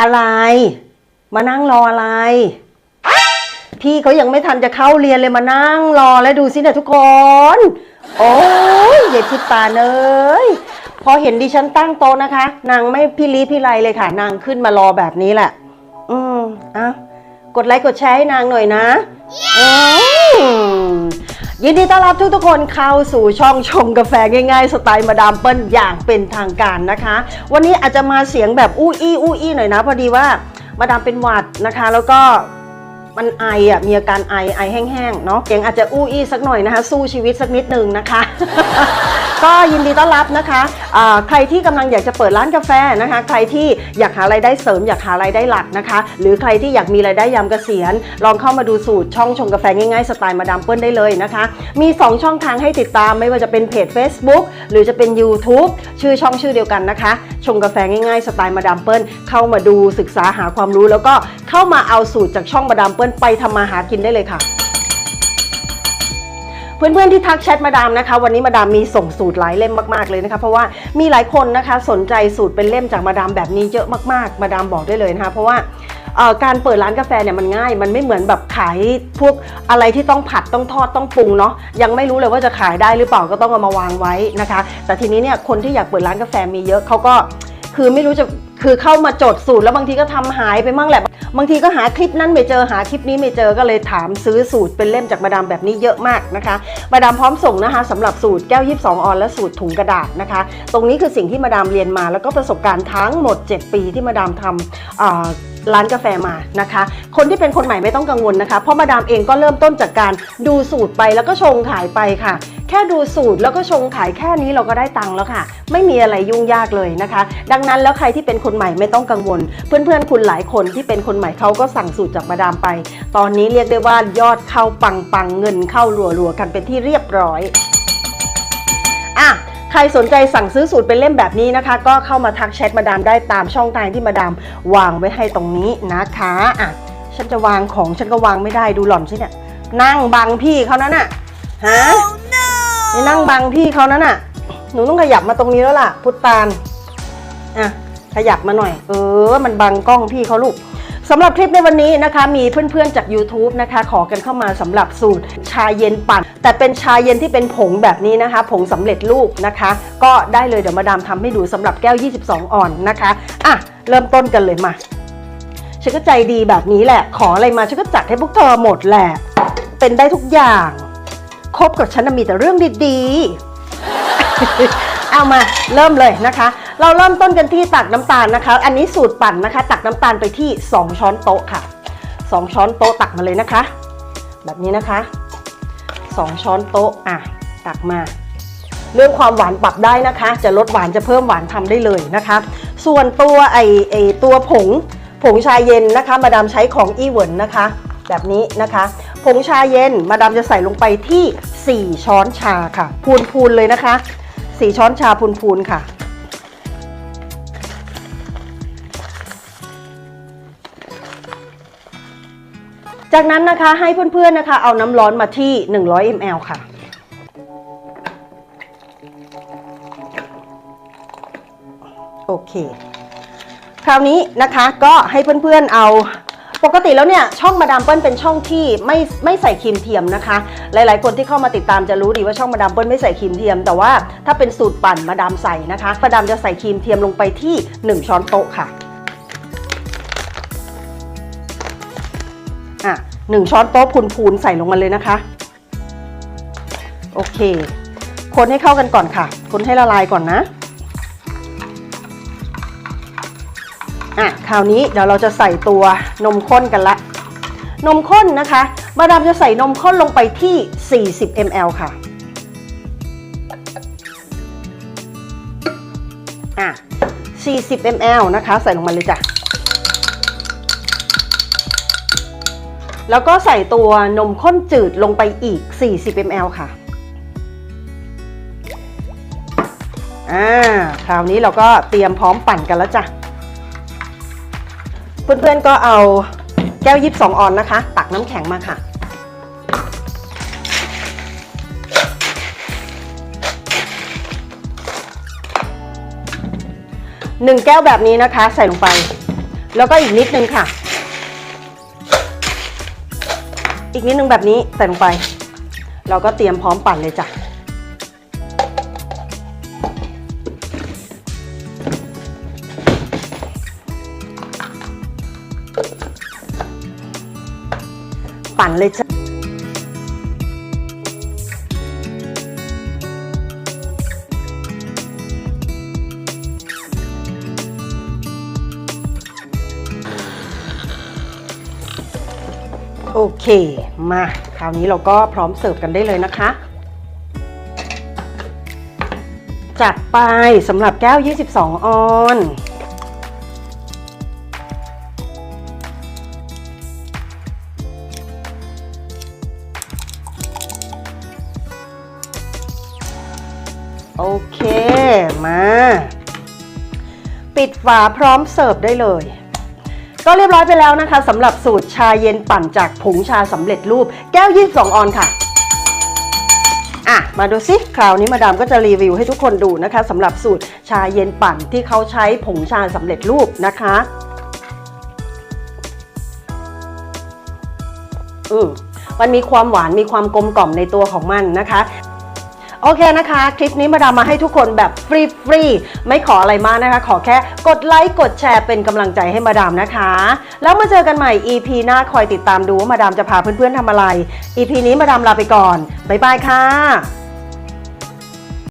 อะไร มานั่งรออะไร พี่เขายังไม่ทันจะเข้าเรียนเลยมานั่งรอแล้วดูสิเนี่ยทุกคน โอ้ยเย็ดทิตาเนยพอเห็นดิฉันตั้งโต๊ะนะคะ นางไม่พี่ลีพี่ไรเลยค่ะ นางขึ้นมารอแบบนี้แหละ อืมอะกดไลค์กดแชร์ให้นางหน่อยนะอืม ยินดีต้อนรับทุกทุกๆคนเข้าสู่ช่องชงกาแฟง่ายๆ สไตล์มาดามเปิ้ลอย่างเป็นทางการนะคะ วันนี้อาจจะมาเสียงแบบอู้อี้อู้อี้หน่อยนะ พอดีว่ามาดามเป็นหวัดนะคะ แล้วก็มันไออะมีอาการไอไอแห้งๆเนาะเสียงอาจจะอู้อี้สักหน่อยนะคะ สู้ชีวิตสักนิดนึงนะคะ ก็ยินดีต้อนรับนะคะอ่าใครที่กำลังอยากจะเปิดร้านกาแฟนะคะ ใครที่อยากหารายได้เสริมอยากหารายได้หลักนะคะ หรือใครที่อยากมีรายได้ยามเกษียณ ลองเข้ามาดูสูตรช่องชงกาแฟง่ายๆสไตล์มาดามเปิ้ลได้เลยนะคะ มี 2 ช่องทางให้ติดตามไม่ว่าจะเป็นเพจ Facebook หรือจะเป็น YouTube ชื่อช่องชื่อเดียวกันนะคะ ชงกาแฟง่ายๆสไตล์มาดามเปิ้ลเข้ามาดูศึกษาหาความรู้ แล้วก็เข้ามาเอาสูตรจากช่องมาดามเปิ้ลไปทำมาหากินได้เลยค่ะ เพื่อนๆที่ทักแชทมาดามนะคะ วันนี้มาดามมีส่งสูตรหลายเล่มมากๆเลยนะคะ เพราะว่ามีหลายคนนะคะสนใจสูตรเป็นเล่มจากมาดามแบบนี้เยอะมากๆ มาดามบอกได้เลยนะคะ เพราะว่าการเปิดร้านกาแฟเนี่ยมันง่าย มันไม่เหมือนแบบขายพวกอะไรที่ต้องผัดต้องทอดต้องปรุงเนาะยังไม่รู้เลยว่าจะขายได้หรือเปล่าก็ต้องเอามาวางไว้นะคะ แต่ทีนี้เนี่ยคนที่อยากเปิดร้านกาแฟมีเยอะเขาก็คือไม่รู้จะคือเข้ามาจดสูตรแล้วบางทีก็ทำหายไปมั่งแหละ บางทีก็หาคลิปนั้นไม่เจอหาคลิปนี้ไม่เจอก็เลยถามซื้อสูตรเป็นเล่มจากมาดามแบบนี้เยอะมากนะคะมาดามพร้อมส่งนะคะสำหรับสูตรแก้ว 22 ออนและสูตรถุงกระดาษนะคะ ตรงนี้คือสิ่งที่มาดามเรียนมา แล้วก็ประสบการณ์ทั้งหมด 7 ปีที่มาดามทำร้านกาแฟมานะคะ คนที่เป็นคนใหม่ไม่ต้องกังวลนะคะ เพราะมาดามเองก็เริ่มต้นจากการดูสูตรไปแล้วก็ชงขายไปค่ะ ค่ดูสูตรแล้วก็ชงขายแค่นี้เราก็ได้ตังค์แล้วค่ะ ไม่มีอะไรยุ่งยากเลยนะคะ ดังนั้นแล้วใครที่เป็นคนใหม่ไม่ต้องกังวล เพื่อนๆ คุณหลายคนที่เป็นคนใหม่เขาก็สั่งสูตรจากมาดามไป ตอนนี้เรียกได้ว่ายอดเข้าปังปังๆเงินเข้ารัวๆกันเป็นที่เรียบร้อยอะใครสนใจสั่งซื้อสูตรเป็นเล่มแบบนี้นะคะ ก็เข้ามาทักแชทมาดามได้ตามช่องทางที่มาดามวางไว้ให้ตรงนี้นะคะอะฉันจะวางของฉันก็วางไม่ได้ดูหล่อนสิเนี่ยนั่งบังพี่เขานั่นน่ะฮะ นี่นั่งบังพี่เขานั่นน่ะ หนูต้องขยับมาตรงนี้แล้วล่ะ พุทธานอะขยับมาหน่อย เออ มันบังกล้องพี่เขาลูกสำหรับคลิปในวันนี้นะคะ มีเพื่อนๆจาก YouTube นะคะ ขอกันเข้ามาสำหรับสูตรชาเย็นปั่น แต่เป็นชาเย็นที่เป็นผงแบบนี้นะคะ ผงสำเร็จรูปนะคะ ก็ได้เลยเดี๋ยวมาดามทำให้ดูสำหรับแก้ว 22ออนนะคะ อะ เริ่มต้นกันเลยมาฉันก็ใจดีแบบนี้แหละ ขออะไรมาฉันก็จัดให้พวกเธอหมดแหละ เป็นได้ทุกอย่าง คบกับฉันน่ะมีแต่เรื่องดีๆ เอามาเริ่มเลยนะคะ เราเริ่มต้นกันที่ตักน้ำตาลนะคะ อันนี้สูตรปั่นนะคะ ตักน้ำตาลไปที่ 2 ช้อนโต๊ะค่ะ 2 ช้อนโต๊ะตักมาเลยนะคะ แบบนี้นะคะ 2 ช้อนโต๊ะอะตักมา เรื่องความหวานปรับได้นะคะ จะลดหวานจะเพิ่มหวานทำได้เลยนะคะ ส่วนตัวไอไอตัวผงผงชาเย็นนะคะ มาดามใช้ของอีเวิร์นนะคะ แบบนี้นะคะ ผงชาเย็น มาดามจะใส่ลงไปที่ 4 ช้อนชาค่ะ พูนๆเลยนะคะ 4 ช้อนชาพูนๆค่ะ จากนั้นนะคะให้เพื่อนๆนะคะ เอาน้ำร้อนมาที่ 100 ml ค่ะโอเค คราวนี้นะคะก็ให้เพื่อนๆเอา ปกติแล้วเนี่ยช่องมาดามเปิ้ลเป็นช่องที่ไม่ไม่ใส่ครีมเทียมนะคะ หลาย ๆ คนที่เข้ามาติดตามจะรู้ดีว่าช่องมาดามเปิ้ลไม่ใส่ครีมเทียม แต่ว่าถ้าเป็นสูตรปั่นมาดามใส่นะคะมาดามจะใส่ครีมเทียมลงไปที่ 1 ช้อนโต๊ะค่ะอะหนึ่งช้อนโต๊ะพูนๆใส่ลงมาเลยนะคะ โอเค คนให้เข้ากันก่อนค่ะ คนให้ละลายก่อนนะ อะคราวนี้เดี๋ยวเราจะใส่ตัวนมข้นกันละ นมข้นนะคะ มาดามจะใส่นมข้นลงไปที่ 40 ml ค่ะอะ40 ml นะคะ ใส่ลงมาเลยจ้ะ แล้วก็ใส่ตัวนมข้นจืดลงไปอีก 40 ml ค่ะ อ่า คราวนี้เราก็เตรียมพร้อมปั่นกันแล้วจ้ะ เพื่อนๆก็เอาแก้วยิบสองออนนะคะ ตักน้ำแข็งมาค่ะ หนึ่งแก้วแบบนี้นะคะ ใส่ลงไป แล้วก็อีกนิดนึงค่ะ อีกนิดนึงแบบนี้ใส่ลงไป เราก็เตรียมพร้อมปั่นเลยจ้ะ ปั่นเลยจ้ะโอเค มาคราวนี้เราก็พร้อมเสิร์ฟกันได้เลยนะคะ จัดไปสำหรับแก้ว 22 ออน โอเค มา ปิดฝาพร้อมเสิร์ฟได้เลย ก็เรียบร้อยไปแล้วนะคะสำหรับสูตรชาเย็นปั่นจากผงชาสำเร็จรูป แก้ว 22 ออนค่ะอะ มาดูซิคราวนี้มาดามก็จะรีวิวให้ทุกคนดูนะคะสำหรับสูตรชาเย็นปั่นที่เขาใช้ผงชาสำเร็จรูปนะคะอืมมันมีความหวานมีความกลมกล่อมในตัวของมันนะคะ โอเคนะคะ คลิปนี้มาดามมาให้ทุกคนแบบฟรีฟรีๆไม่ขออะไรมากนะคะ ขอแค่กดไลค์กดแชร์เป็นกำลังใจให้มาดามนะคะ แล้วมาเจอกันใหม่ EP หน้าคอยติดตามดูว่ามาดามจะพาเพื่อนๆทำอะไร EP นี้มาดามลาไปก่อนบ๊ายบายค่ะ